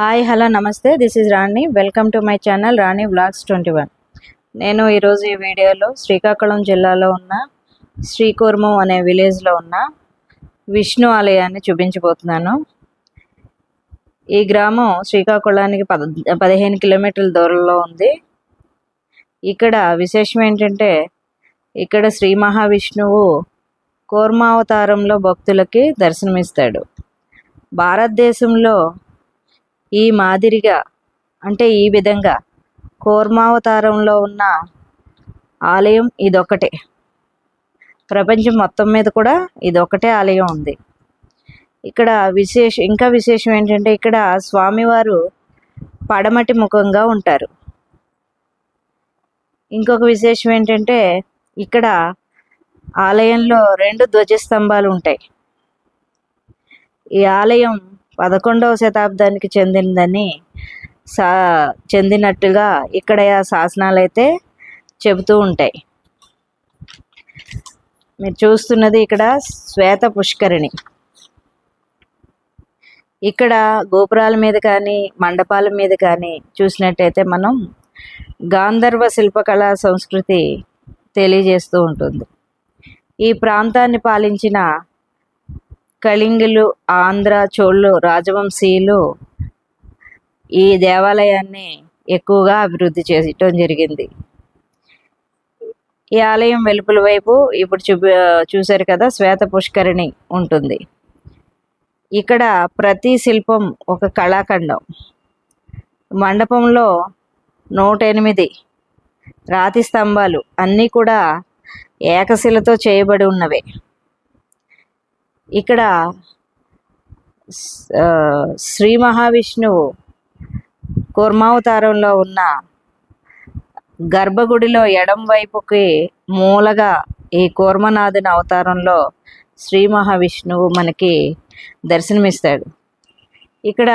Hi hello నమస్తే. This is Rani welcome to my channel Rani vlogs twenty one నేను ఈరోజు ఈ వీడియోలో శ్రీకాకుళం జిల్లాలో ఉన్న శ్రీకూర్మం అనే విలేజ్లో ఉన్న విష్ణు ఆలయాన్ని చూపించబోతున్నాను. ఈ గ్రామం శ్రీకాకుళానికి పద పదిహేను కిలోమీటర్ల దూరంలో ఉంది. ఇక్కడ విశేషం ఏంటంటే ఇక్కడ శ్రీ మహావిష్ణువు కూర్మావతారంలో భక్తులకి దర్శనమిస్తాడు. భారతదేశంలో ఈ మాదిరిగా అంటే ఈ విధంగా కూర్మావతారంలో ఉన్న ఆలయం ఇదొకటే. ప్రపంచం మొత్తం మీద కూడా ఇదొకటే ఆలయం ఉంది. ఇక్కడ విశేష ఇంకా విశేషం ఏంటంటే ఇక్కడ స్వామివారు పడమటి ముఖంగా ఉంటారు. ఇంకొక విశేషం ఏంటంటే ఇక్కడ ఆలయంలో రెండు ధ్వజస్తంభాలు ఉంటాయి ఈ ఆలయం పదకొండవ శతాబ్దానికి చెందిందని సా చెందినట్టుగా ఇక్కడ శాసనాలు అయితే చెబుతూ ఉంటాయి. మీరు చూస్తున్నది ఇక్కడ శ్వేత పుష్కరిణి. ఇక్కడ గోపురాల మీద కానీ మండపాల మీద కానీ చూసినట్టయితే మనం గాంధర్వ శిల్పకళా సంస్కృతి తెలియజేస్తూ ఉంటుంది. ఈ ప్రాంతాన్ని పాలించిన కళింగులు ఆంధ్ర చోళ్ళు రాజవంశీయులు ఈ దేవాలయాన్ని ఎక్కువగా అభివృద్ధి చేయటం జరిగింది. ఈ ఆలయం వెలుపుల వైపు ఇప్పుడు చూ చూశారు కదా శ్వేత పుష్కరిణి ఉంటుంది. ఇక్కడ ప్రతి శిల్పం ఒక కళాఖండం. మండపంలో నూట ఎనిమిది రాతి స్తంభాలు అన్నీ కూడా ఏకశిలతో చేయబడి ఉన్నవే. ఇక్కడ శ్రీ మహావిష్ణువు కూర్మావతారంలో ఉన్న గర్భగుడిలో ఎడం వైపుకి మూలగా ఈ కూర్మనాథుని అవతారంలో శ్రీ మహావిష్ణువు మనకి దర్శనమిస్తాడు. ఇక్కడ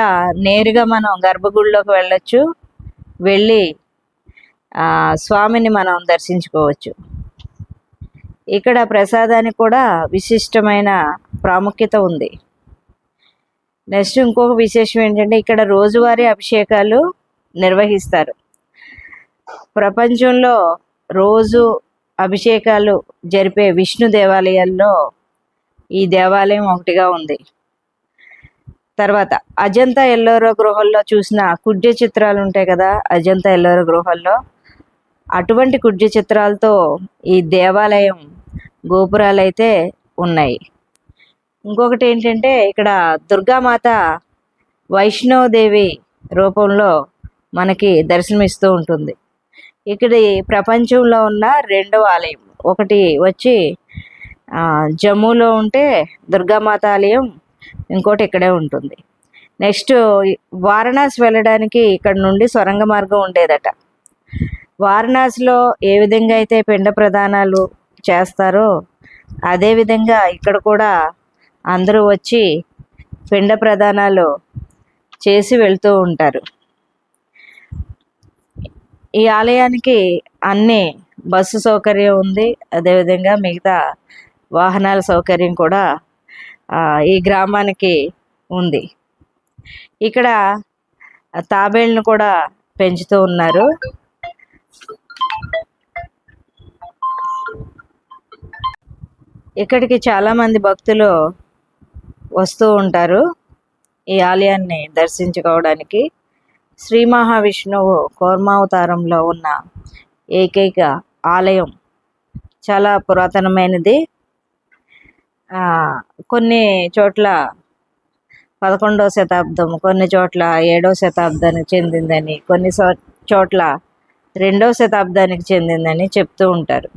నేరుగా మనం గర్భగుడిలోకి వెళ్ళొచ్చు వెళ్ళి స్వామిని మనం దర్శించుకోవచ్చు. ఇక్కడ ప్రసాదానికి కూడా విశిష్టమైన ప్రాముఖ్యత ఉంది. నెక్స్ట్ ఇంకొక విశేషం ఏంటంటే ఇక్కడ రోజువారీ అభిషేకాలు నిర్వహిస్తారు. ప్రపంచంలో రోజు అభిషేకాలు జరిపే విష్ణు దేవాలయాల్లో ఈ దేవాలయం ఒకటిగా ఉంది. తర్వాత అజంతా ఎల్లోరో గృహల్లో చూసిన కుడ్య చిత్రాలు ఉంటాయి కదా అజంతా ఎల్లోరో గృహల్లో. అటువంటి కుడ్య చిత్రాలతో ఈ దేవాలయం గోపురాలు అయితే ఉన్నాయి. ఇంకొకటి ఏంటంటే ఇక్కడ దుర్గామాత వైష్ణవదేవి రూపంలో మనకి దర్శనమిస్తూ ఉంటుంది. ఇక్కడ ప్రపంచంలో ఉన్న రెండవ ఆలయం. ఒకటి వచ్చి జమ్మూలో ఉంటే దుర్గామాత ఆలయం ఇంకోటి ఇక్కడే ఉంటుంది. నెక్స్ట్ వారణాసి వెళ్ళడానికి ఇక్కడ నుండి సొరంగ మార్గం ఉండేదట. వారణాసిలో ఏ విధంగా అయితే పిండ ప్రధానాలు చేస్తారో అదేవిధంగా ఇక్కడ కూడా అందరూ వచ్చి పిండ ప్రదానాలు చేసి వెళ్తూ ఉంటారు. ఈ ఆలయానికి అన్ని బస్సు సౌకర్యం ఉంది. అదేవిధంగా మిగతా వాహనాల సౌకర్యం కూడా ఈ గ్రామానికి ఉంది. ఇక్కడ తాబేళ్ళను కూడా పెంచుతూ ఉన్నారు. ఇక్కడికి చాలామంది భక్తులు వస్తూ ఉంటారు ఈ ఆలయాన్ని దర్శించుకోవడానికి. శ్రీ మహావిష్ణువు కోర్మావతారంలో ఉన్న ఏకైక ఆలయం చాలా పురాతనమైనది. కొన్ని చోట్ల పదకొండవ శతాబ్దం కొన్ని చోట్ల ఏడవ శతాబ్దానికి చెందిందని కొన్ని చోట్ల రెండవ శతాబ్దానికి చెందిందని చెప్తూ ఉంటారు.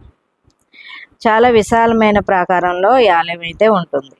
చాలా విశాలమైన ప్రాకారంలో ఈ ఆలయం అయితే ఉంటుంది.